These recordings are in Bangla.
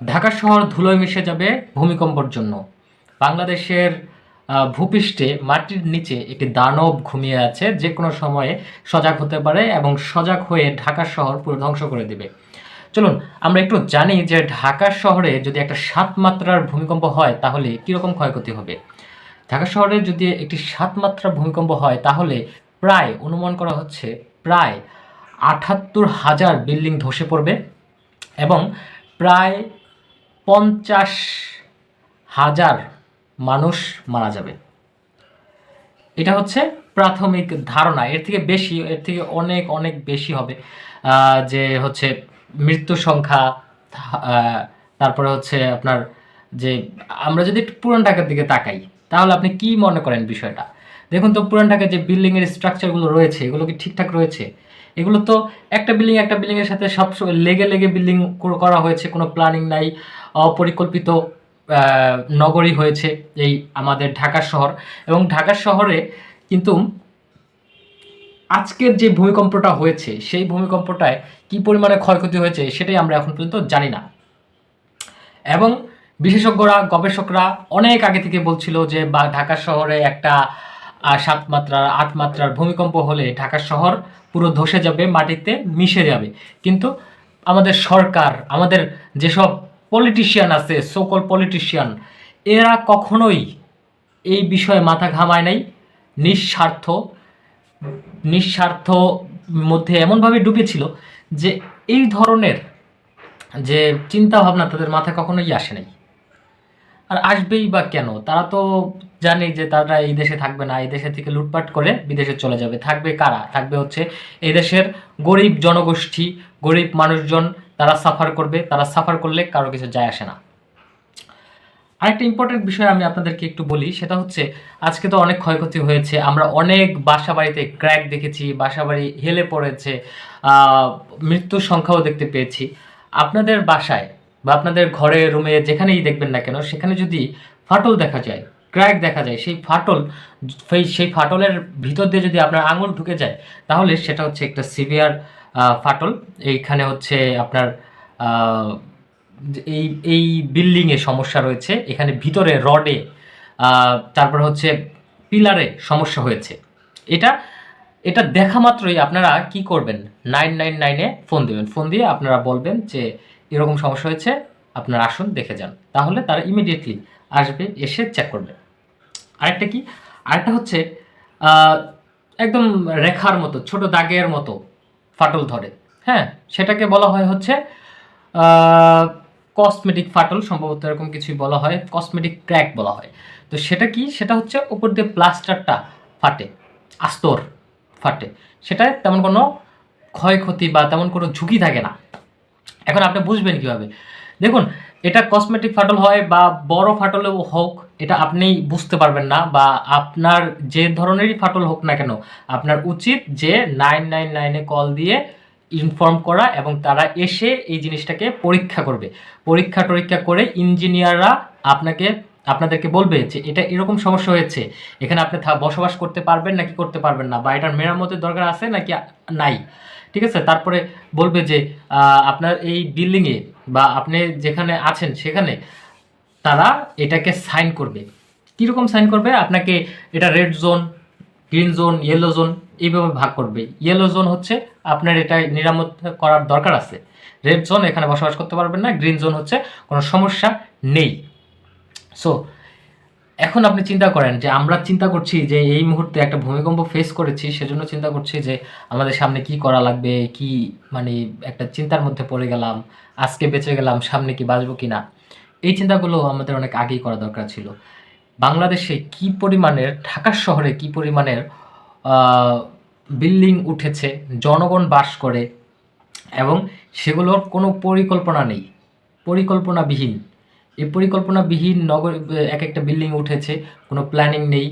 ঢাকা শহর ধুলোয় মিশে যাবে ভূমিকম্পর জন্য। বাংলাদেশের ভূপৃষ্ঠে মাটির নিচে একটি দানব ঘুমিয়ে আছে যে কোনো সময়ে সজাগ হতে পারে এবং সজাগ হয়ে ঢাকা শহর পুরো ধ্বংস করে দেবে। চলুন, আমরা একটু জানি যে ঢাকা শহরে যদি একটা সাত মাত্রার ভূমিকম্প হয়, তাহলে কীরকম ক্ষয়ক্ষতি হবে? ঢাকা শহরে যদি একটি সাত মাত্রা ভূমিকম্প হয়, তাহলে প্রায় অনুমান করা হচ্ছে প্রায় আটাত্তর হাজার বিল্ডিং ধসে পড়বে এবং প্রায় পঞ্চাশ হাজার মানুষ মারা যাবে। এটা হচ্ছে প্রাথমিক ধারণা। এর থেকে বেশি, এর থেকে অনেক অনেক বেশি হবে। যে হচ্ছে মৃত্যু সংখ্যা তারপরে হচ্ছে আপনার যে আমরা যদি পুরান ঢাকার দিকে তাকাই, তাহলে আপনি কি মনে করেন বিষয়টা? দেখুন তো, পুরান ঢাকায় যে বিল্ডিংয়ের স্ট্রাকচারগুলো রয়েছে, এগুলো কি ঠিকঠাক রয়েছে? এগুলো তো একটা বিল্ডিং একটা বিল্ডিংয়ের সাথে সব লেগে লেগে বিল্ডিং করা হয়েছে, কোনো প্ল্যানিং নাই, অপরিকল্পিত নগরী হয়েছে এই আমাদের ঢাকা শহর। এবং ঢাকা শহরে কিন্তু আজকের যে ভূমিকম্পটা হয়েছে, সেই ভূমিকম্পটায় কি পরিমাণে ক্ষয়ক্ষতি হয়েছে সেটাই আমরা এখন পর্যন্ত জানি না। এবং বিশেষজ্ঞরা, গবেষকরা অনেক আগে থেকে বলছিল যে বা ঢাকা শহরে একটা সাত মাত্রার, আট মাত্রার ভূমিকম্প হলে ঢাকা শহর পুরো ধসে যাবে, মাটিতে মিশে যাবে। কিন্তু আমাদের সরকার, আমাদের যেসব পলিটিশিয়ান আছে সোকল পলিটিশিয়ান এরা কখনোই এই বিষয়ে মাথা ঘামায় নাই। নিঃস্বার্থ নিঃস্বার্থ মধ্যে এমনভাবে ডুবেছিল যে এই ধরনের যে চিন্তা ভাবনা তাদের মাথায় কখনোই আসে নাই। আর আসবেই বা কেন? তারা তো জানে যে তারা এই দেশে থাকবে না, এই দেশে থেকে লুটপাট করে বিদেশে চলে যাবে। থাকবে কারা? থাকবে হচ্ছে এই দেশের গরিব জনগোষ্ঠী, গরিব মানুষজন, তারা সাফার করবে। তারা সাফার করলে কারও কিছু যায় আসে না। আরেকটা ইম্পর্টেন্ট বিষয় আমি আপনাদেরকে একটু বলি, সেটা হচ্ছে আজকে তো অনেক ক্ষয়ক্ষতি হয়েছে। আমরা অনেক বাসা বাড়িতে ক্র্যাক দেখেছি বাসা বাড়ি হেলে পড়েছে মৃত্যুর সংখ্যাও দেখতে পেয়েছি। আপনাদের বাসায় বা আপনাদের ঘরে রুমে যেখানেই দেখবেন না কেন, সেখানে যদি ফাটল দেখা যায় ক্র্যাক দেখা যায়, সেই ফাটল, সেই ফাটলের ভিতর দিয়ে যদি আপনার আঙুল ঢুকে যায়, তাহলে সেটা হচ্ছে একটা সিভিয়ার ফাটল। এইখানে হচ্ছে আপনার এই এই বিল্ডিংয়ে সমস্যা রয়েছে। এখানে ভিতরে রডে তারপর হচ্ছে পিলারে সমস্যা হয়েছে। এটা এটা দেখা মাত্রই আপনারা কি করবেন? নাইন নাইন নাইনে ফোন দেবেন। ফোন দিয়ে আপনারা বলবেন যে এরকম সমস্যা হয়েছে, আপনার আসুন, দেখে যান। তাহলে তারা ইমিডিয়েটলি আসবে, এসে চেক করবে। আরেকটা কি? আরেকটা হচ্ছে একদম রেখার মতো, ছোট দাগের মতো ফাটল ধরে। হ্যাঁ সেটাকে বলা হয় হচ্ছে কসমেটিক ফাটল, সম্ভবত এরকম কিছুই বলা হয় কসমেটিক ক্র্যাক বলা হয়। তো সেটা কি? সেটা হচ্ছে উপর দিয়ে প্লাস্টারটা ফাটে, আস্তর ফাটে। সেটায় তেমন কোনো ক্ষয়ক্ষতি বা তেমন কোনো ঝুঁকি থাকে না। এখন আপনি বুঝবেন কীভাবে। দেখুন, এটা কসমেটিক ফাটল হয় বা বড় ফাটলেও হোক, এটা আপনি বুঝতে পারবেন না বা আপনার যে ধরনেরই ফাটল হোক না কেন, আপনার উচিত যে নাইন নাইন নাইনে কল দিয়ে ইনফর্ম করা এবং তারা এসে এই জিনিসটাকে পরীক্ষা করবে। পরীক্ষা টরীক্ষা করে ইঞ্জিনিয়াররা আপনাকে আপনাদেরকে বলবে যে এটা এরকম সমস্যা হয়েছে। এখানে আপনি বসবাস করতে পারবেন নাকি করতে পারবেন না বা এটার মেরামতের দরকার আছে নাকি নাই? ঠিক আছে? তারপরে বলবে যে আপনার এই বিল্ডিংয়ে বা আপনি যেখানে আছেন সেখানে তারা এটাকে সাইন করবে। কীরকম সাইন করবে? আপনাকে এটা red zone green zone yellow zone এইভাবে ভাগ করবে। ইয়েলো জোন হচ্ছে আপনার এটা নিরামত করার দরকার আছে। রেড জোন এখানে বসবাস করতে পারবেন না গ্রিন জোন হচ্ছে কোনো সমস্যা নেই। সো এখন আপনি চিন্তা করেন যে আমরা চিন্তা করছি যে এই মুহূর্তে একটা ভূমিকম্প ফেস করেছি, সেজন্য চিন্তা করছি যে আমাদের সামনে কি করা লাগবে, কি মানে একটা চিন্তার মধ্যে পড়ে গেলাম, আজকে বেঁচে গেলাম, সামনে কি বাঁচবো কি না এই চিন্তাগুলো আমাদের অনেক আগেই করা দরকার ছিল। বাংলাদেশে কি পরিমাণের ঢাকা শহরে কি পরিমাণের বিল্ডিং উঠেছে, জনগণ বাস করে, এবং সেগুলোর কোনো পরিকল্পনা নেই। পরিকল্পনাবিহীন। এই পরিকল্পনাবিহীন নগর, এক একটা বিল্ডিং উঠেছে, কোনো প্ল্যানিং নেই,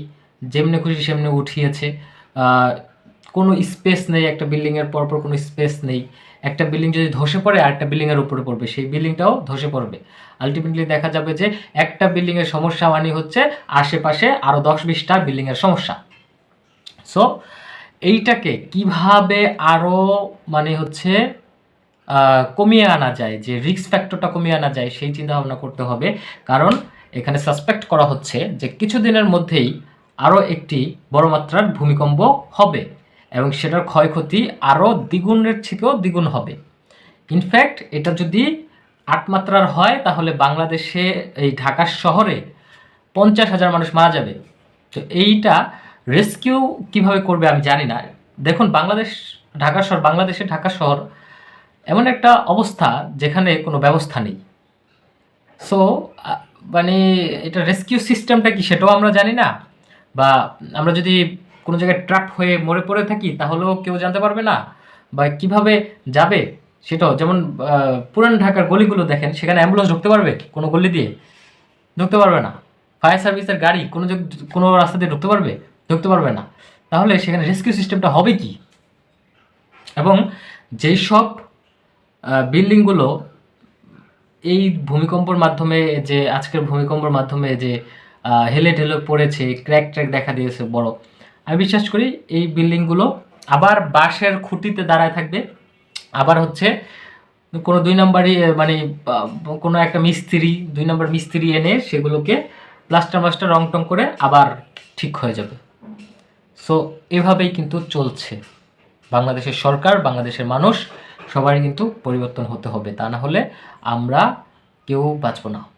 যেমনি খুশি সেমনি উঠিয়েছে কোনো স্পেস নেই একটা বিল্ডিংয়ের পরপর কোনো স্পেস নেই। একটা বিল্ডিং যদি ধসে পড়ে, আরেকটা বিল্ডিংয়ের উপরে পড়বে, সেই বিল্ডিংটাও ধসে পড়বে। আলটিমেটলি দেখা যাবে যে একটা বিল্ডিংয়ের সমস্যা মানে হচ্ছে আশেপাশে আরও দশ বিশটা বিল্ডিংয়ের সমস্যা। সো এইটাকে কীভাবে আরও মানে হচ্ছে কমিয়ে আনা যায়, যে রিস্ক ফ্যাক্টরটা কমিয়ে আনা যায়, সেই চিন্তা ভাবনা করতে হবে। কারণ এখানে সাসপেক্ট করা হচ্ছে যে কিছুদিনের মধ্যেই আরও একটি বড় মাত্রার ভূমিকম্প হবে এবং সেটার ক্ষয়ক্ষতি আরও দ্বিগুণের থেকেও দ্বিগুণ হবে। ইনফ্যাক্ট এটা যদি আট মাত্রার হয়, তাহলে বাংলাদেশে এই ঢাকা শহরে পঞ্চাশ হাজার মানুষ মারা যাবে। তো এইটা রেস্কিউ কীভাবে করবে আমি জানি না। দেখুন, বাংলাদেশ, ঢাকা শহর, বাংলাদেশে ঢাকা শহর এমন একটা অবস্থা যেখানে কোনো ব্যবস্থা নেই। সো মানে এটা রেস্কিউ সিস্টেমটা কি সেটাও আমরা জানি না? বা আমরা যদি কোনো জায়গায় ট্র্যাপ হয়ে মরে পড়ে থাকি, তাহলেও কেউ জানতে পারবে না? বা কীভাবে যাবে? সেটাও যেমন পুরান ঢাকার গলিগুলো দেখেন, সেখানে অ্যাম্বুলেন্স ঢুকতে পারবে কোনো গলি দিয়ে? ঢুকতে পারবে না। ফায়ার সার্ভিসের গাড়ি কোনো কোনো রাস্তা দিয়ে ঢুকতে পারবে? ঢুকতে পারবে না। তাহলে সেখানে রেস্কিউ সিস্টেমটা হবে কি? এবং যেই সব বিল্ডিংগুলো এই ভূমিকম্পের মাধ্যমে যে, আজকের ভূমিকম্পের মাধ্যমে যে হেলে ঢেলে পড়েছে ক্র্যাক ট্র্যাক দেখা দিয়েছে বড়। আমি বিশ্বাস করি এই বিল্ডিংগুলো আবার বাঁশের খুঁটিতে দাঁড়ায় থাকবে। আবার হচ্ছে কোনো দুই নম্বরই মানে কোনো একটা মিস্ত্রি, দুই নম্বর মিস্ত্রি এনে সেগুলোকে প্লাস্টার মাস্টার রং টং করে আবার ঠিক হয়ে যাবে। সো এভাবেই কিন্তু চলছে। বাংলাদেশের সরকার, বাংলাদেশের মানুষ সবারই কিন্তু পরিবর্তন হতে হবে। তা না হলে আমরা কেউ বাঁচব না।